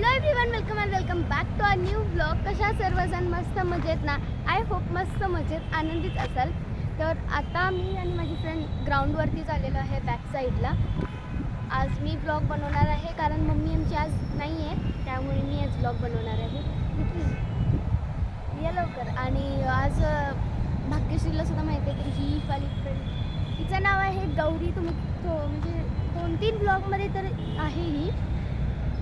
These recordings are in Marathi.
Hello everyone welcome and welcome back to our new blog कशा सर्वजण मस्त मजेत ना? आय होप मस्त मजेत आनंदीत असाल. तर आता मी आणि माझी फ्रेंड ग्राउंडवरती चाललेलो आहे बॅक साईडला आज मी ब्लॉग बनवणार आहे कारण मम्मी आमची आज नाही आहे त्यामुळे मी आज ब्लॉग बनवणार आहे. ये लवकर. आणि आज भाग्यश्रीला सुद्धा माहिती आहे की ही वाली फ्रेंड तिचं नाव आहे गौरी. तुम्ही तो म्हणजे दोन तीन ब्लॉगमध्ये तर आहे ही.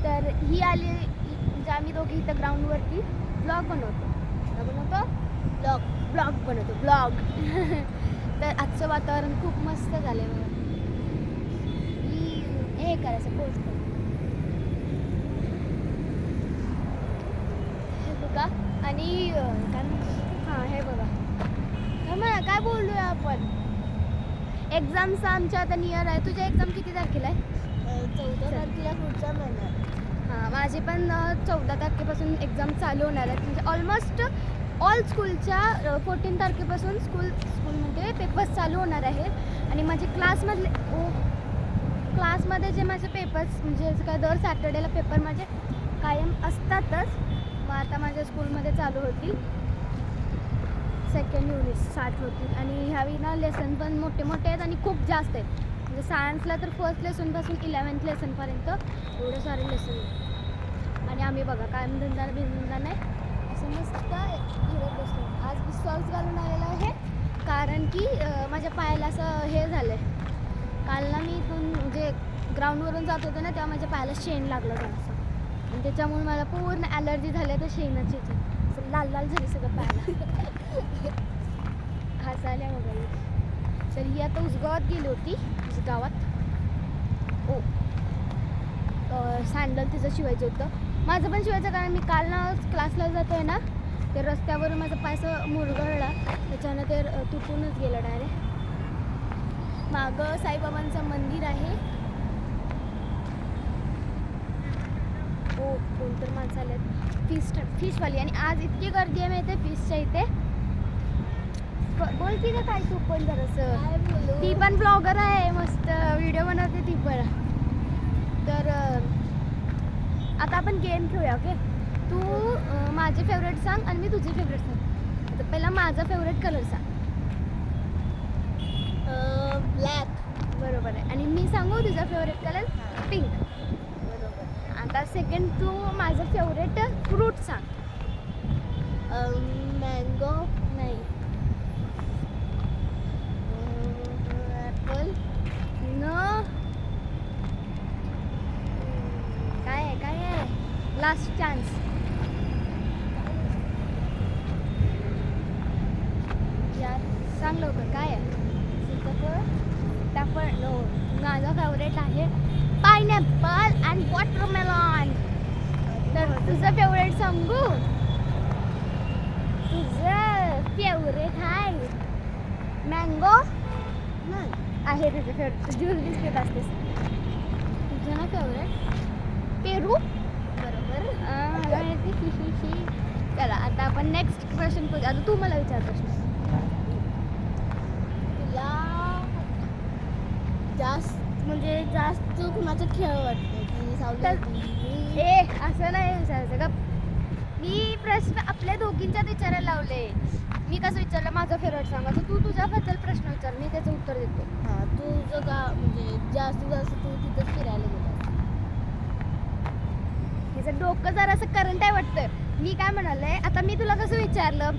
तर ही आली म्हणजे आम्ही दोघे इथं ग्राउंडवरती ब्लॉग बनवतो. काय बनवतो? ब्लॉग ब्लॉग बनवतो ब्लॉग तर आजचं वातावरण खूप मस्त झालं आहे बघा. ही हे करायचं पोस्ट हे बघा. आणि काय हां हे बघा. काय म्हणा काय बोलूया आपण? एक्झाम्स आमच्या आता नियर आहे. तुझ्या एक्झाम किती तारखेला आहे? चौदा तारखेला पुढच्या महिन्यात हां माझी पण चौदा तारखेपासून एक्झाम चालू होणार आहेत म्हणजे ऑलमोस्ट ऑल स्कूलच्या फोर्टीन तारखेपासून स्कूल स्कूलमध्ये पेपर्स चालू होणार आहेत. आणि माझे क्लासमधले ओ क्लासमध्ये जे माझे पेपर्स म्हणजे असं काय दर सॅटर्डेला पेपर माझे कायम असतातच. मग आता माझ्या स्कूलमध्ये चालू होतील. सेकंड युनिट स्टार्ट होतील. आणि ह्यावी ना लेसन पण मोठे मोठे आहेत आणि खूप जास्त आहेत. म्हणजे सायन्सला तर फर्स्ट लेसनपासून इलेवन्थ लेसनपर्यंत एवढे सारे लेसन आणि आम्ही बघा काय धंदा बिंदा नाही असं मस्त फिरत बसलो. आज मी सॉक्स घालून आलेला आहे कारण की माझ्या पायाला असं हे झालं आहे काल ना मी इथून म्हणजे ग्राउंडवरून जात होते ना तेव्हा माझ्या पायाला शेण लागलं जरासं आणि त्याच्यामुळे मला पूर्ण ॲलर्जी झाली आहे त्या शेणाची असं लाल लाल झाली सगळं पायाला. हसायला वगैरे तर ही आता उसगावात गेली होती उसगावात ओ हो. सँडल तिचं शिवायचं होतं. माझं पण शिवायचं कारण मी काल ना क्लासला जातो आहे ना ते रस्त्यावरून माझा पायसा मुरगळला त्याच्यानं ते तुटूनच गेलं डायरेक्ट मागं साईबाबांचं मंदिर आहे. हो कोणतर माणसं आल्यात फिश फिशवाली आणि आज इतकी गर्दी आहे माहिती आहे फिशच्या इथे. ब- बोल की काय तू पण जरासं ती पण ब्लॉगर आहे मस्त व्हिडिओ बनवते ती पण. तर आता आपण गेम खेळूया ओके तू माझे फेवरेट सांग आणि मी तुझे फेवरेट सांग. तर पहिला माझा फेवरेट कलर सांग. ब्लॅक बरोबर आहे. आणि मी सांगू तुझा फेवरेट कलर पिंक बरोबर. आता सेकंड तू माझं फेवरेट फ्रूट सांग. मँगो नाही. ॲपल न काय आहे काय आहे? लास्ट चान्स यार सांग लवकर काय आहे? सीताफळ सीताफळ नो हो. माझा फेवरेट आहे पायनॅपल अँड वॉटरमेलॉन तर तुझं फेवरेट सांगू? तुझं फेवरेट आहे मँगो नाही. आहे तुझं फेवरेट ज्यूस बिस्किट असतेस. तुझं ना फेवरेट पेरू? बरोबर. ही ही ही चला आता आपण नेक्स्ट क्वेश्चन आता तू मला विचार तुला जास्त म्हणजे जास्त कुणाचा खेळ वाटतो की सावली ए असं नाही विचारायचं का मी प्रश्न आपल्या दोघींच्यात विचारायला लावले. मी कसं विचारलं माझं फेवरेट सांगा. तर तू तुझ्याबद्दल प्रश्न विचार मी त्याचं उत्तर देतो. हां तुझं का म्हणजे जास्तीत जास्त तू तिथं फिरायला गेला. हिचं डोकं जरा असं करंट आहे वाटतं मी काय म्हणाले आता मी तुला कसं विचारलं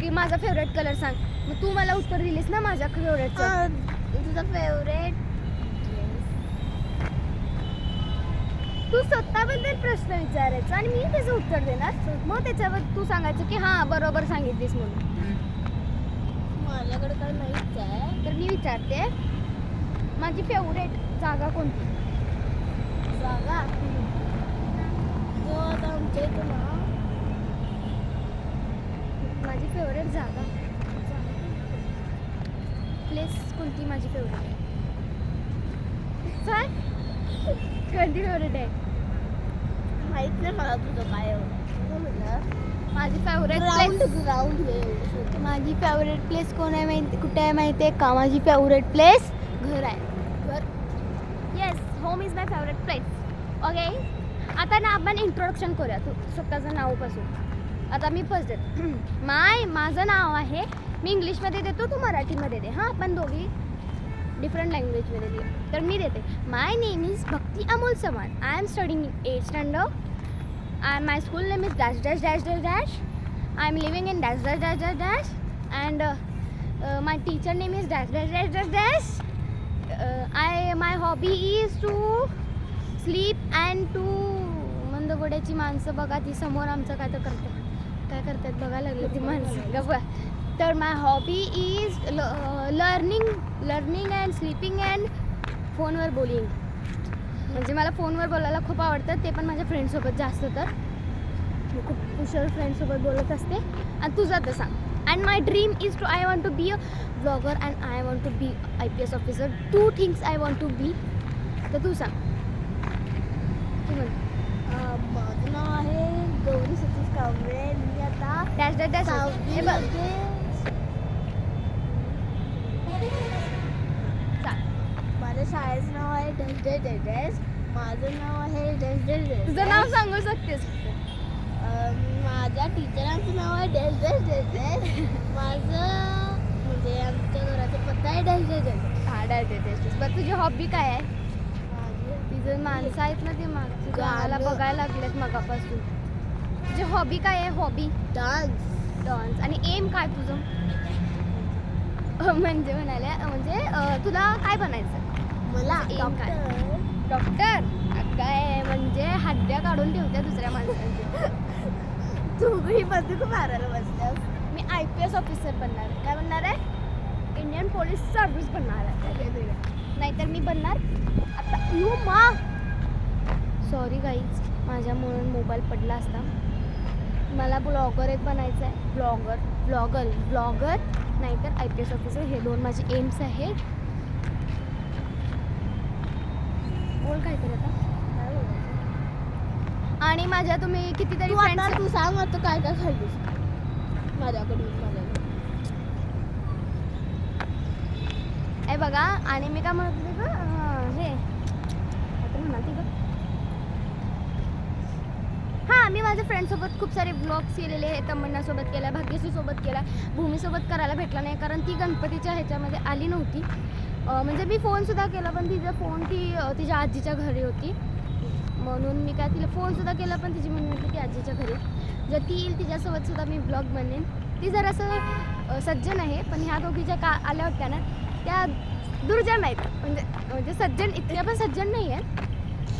की माझा फेवरेट कलर सांग. मग तू मला उत्तर दिलीस ना माझ्या फेवरेटचं? तुझा फेवरेट तू स्वतःबद्दल प्रश्न विचारायचा आणि मी त्याचं उत्तर देणार. मग त्याच्यावर तू सांगायचं की हां बरोबर सांगितलीस म्हणून. माझ्याकडे काय माहीत आहे. तर मी विचारते माझी फेवरेट जागा कोणती? जागा? जो आता आमच्या इथं ना माझी फेवरेट जागा. प्लेस कोणती माझी फेवरेट सांग कोणती फेवरेट आहे माहीत नाही मला तुझं काय माझी फेवरेट ग्राउंड प्लेस ग्राउंड माझी फेवरेट प्लेस कोण आहे माहिती कुठे आहे माहिती आहे का? माझी फेवरेट प्लेस घर आहे. घर? Yes home is my favourite place okay आता आता ना आपण इंट्रोडक्शन करूया. तू स्वतःचं नावापासून आता मी फर्स्ट देते. माय माझं नाव आहे मी इंग्लिशमध्ये देतो तू मराठीमध्ये दे. हां आपण दोघी डिफरंट लँग्वेजमध्ये दे तर मी देते. My name is Bhakti Amol Chavan I am studying eight standard I my school name is dash dash dash dash dash I am living in dash dash dash dash dash and my teacher name is dash dash dash dash dash I my hobby is to sleep and to मंदगोड्याची माणसं बघा ती समोर आमचं काय तर करतात. काय करतात? बघायला लागलं ती माणसं. गप्पा. तर my hobby is learning learning and sleeping and फोनवर बोलिंग म्हणजे मला फोनवर बोलायला खूप आवडतं ते पण माझ्या फ्रेंडसोबत जास्त तर. मी खूप कुशल फ्रेंडसोबत बोलत असते. आणि तुझं तर सांग. And my dream is to I want to be a blogger and I want to be I P S officer two things I want to be तर तू सांग. तू म्हण माझं नाव आहे गौरी सतीश कांबळे. मी आता डॅश डॅश डॅश हे बघ सहावीमध्ये सांग माझ्या शाळेचं नाव आहे डॅश डॅश माझं नाव आहे डॅश तुझं नाव सांगू शकतेस? माझ्या टीचरांचं नाव आहे डॅश डॅश माझं म्हणजे आमच्या घराचा पत्ता आहे डॅश डॅश हा डॅश डॅश बरं तुझी हॉबी काय आहे? तिचं माणसं आहेत ना ते मागची गाणं. गावाला बघायला लागलेत मगापासून. तुझी हॉबी काय आहे? हॉबी डान्स डान्स आणि एम काय तुझं? म्हणजे म्हणाल्या म्हणजे तुला काय बनायचं मला? डॉक्टर. डॉक्टर? काय म्हणजे हड्ड्या काढून ठेवत्या दुसऱ्या माणसांच्या. तुम्ही मध्ये तू मारायला बसल्यास मी आय पी एस ऑफिसर बनणार आहे. काय बनणार आहे? इंडियन पोलीस सर्व्हिस बनणार आहे. नाहीतर मी बनणार. आता यू मा. सॉरी गाईज माझ्यामुळे मोबाईल पडला असता. मला ब्लॉगर एक बनायचं आहे. ब्लॉगर ब्लॉगर ब्लॉगर नाहीतर आय पी एस ऑफिसर हे दोन माझे एम्स आहेत. बोल काहीतरी आता? आणि माझ्या तुम्ही कितीतरी तू फ्रेंड्स तू सांग आता काय काय खाल्लीस. माझ्याकडून माझ्याकडून. हे बघा आणि मी काय म्हणत होते ग? अं, हे. आता म्हणाली ग हां मी माझ्या फ्रेंडसोबत खूप सारे ब्लॉग्स केलेले आहेत. तमन्नासोबत केला भाग्यश्री सोबत केला. भूमीसोबत करायला भेटला नाही कारण ती गणपतीच्या ह्याच्यामध्ये आली नव्हती. म्हणजे मी फोनसुद्धा केला पण तिचा फोन ती तिच्या आजीच्या घरी होती. म्हणून मी काय तिला फोनसुद्धा केला पण तिची मम्मी होती ती आजीच्या घरी. जर ती येईल तिच्यासोबतसुद्धा मी ब्लॉग बनेन ती जर असं सज्जन आहे पण ह्या दोघीच्या का आल्या होत्या ना त्या दुर्जन आहेत. म्हणजे म्हणजे सज्जन इतक्या पण सज्जन नाही आहेत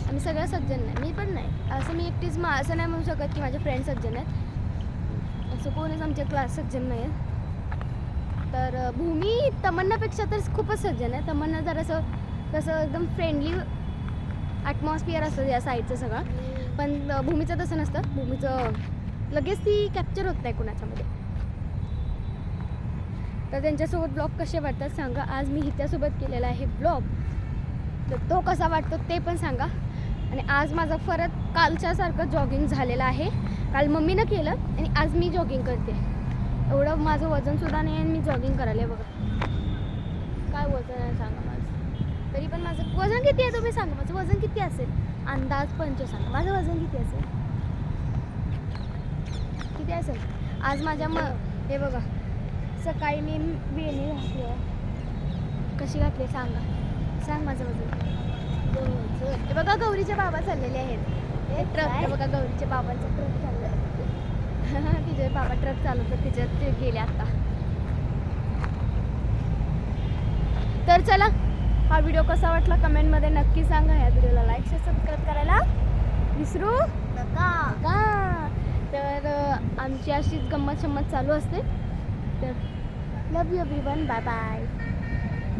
आम्ही सगळं सज्जन नाही. मी पण नाही. असं मी एकटीच मा असं नाही म्हणू शकत की माझे फ्रेंड सज्जन आहेत. असं कोणीच आमच्या क्लास सज्जन नाही आहेत तर भूमी तमन्नापेक्षा तर खूपच सज्जन आहे. तमन्ना जरासं तसं एकदम फ्रेंडली ॲटमॉस्फिअर असतं या साईडचं सगळं. पण भूमीचं तसं नसतं. भूमीचं लगेच ती कॅप्चर होत नाही कुणाच्यामध्ये. तर त्यांच्यासोबत ब्लॉग कसे वाटतात सांगा. आज मी हिच्यासोबत केलेला आहे ब्लॉग तर तो कसा वाटतो ते पण सांगा. आणि आज माझा परत कालच्यासारखं जॉगिंग झालेलं आहे. काल मम्मीनं केलं आणि आज मी जॉगिंग करते. एवढं माझं वजनसुद्धा नाही आणि मी जॉगिंग करायला बघा. काय वजन आहे सांगा माझं. तरी पण माझं वजन किती आहे तुम्ही सांगा माझं. वजन किती असेल? अंदाज पंच सांगा. माझं वजन किती असेल? किती असेल? आज माझ्या म हे बघा. सकाळी मी वेणी घातली आहे. कशी घातली सांगा. सांग माझं वजन. हे बघा गौरीचे बाबा चाललेले आहेत. हे ट्रक हे बघा गौरीच्या बाबांचा ट्रक चाललाय तिचे बाबा ट्रक चालवतात तिच्यात ते गेले आता. तर चला हा व्हिडिओ कसा वाटला कमेंटमध्ये नक्की सांगा. या व्हिडिओला लाईक शेअर सबस्क्राईब करायला विसरू नका. का तर आमची अशीच गंमत शम्मत चालू असते. तर love you everyone bye bye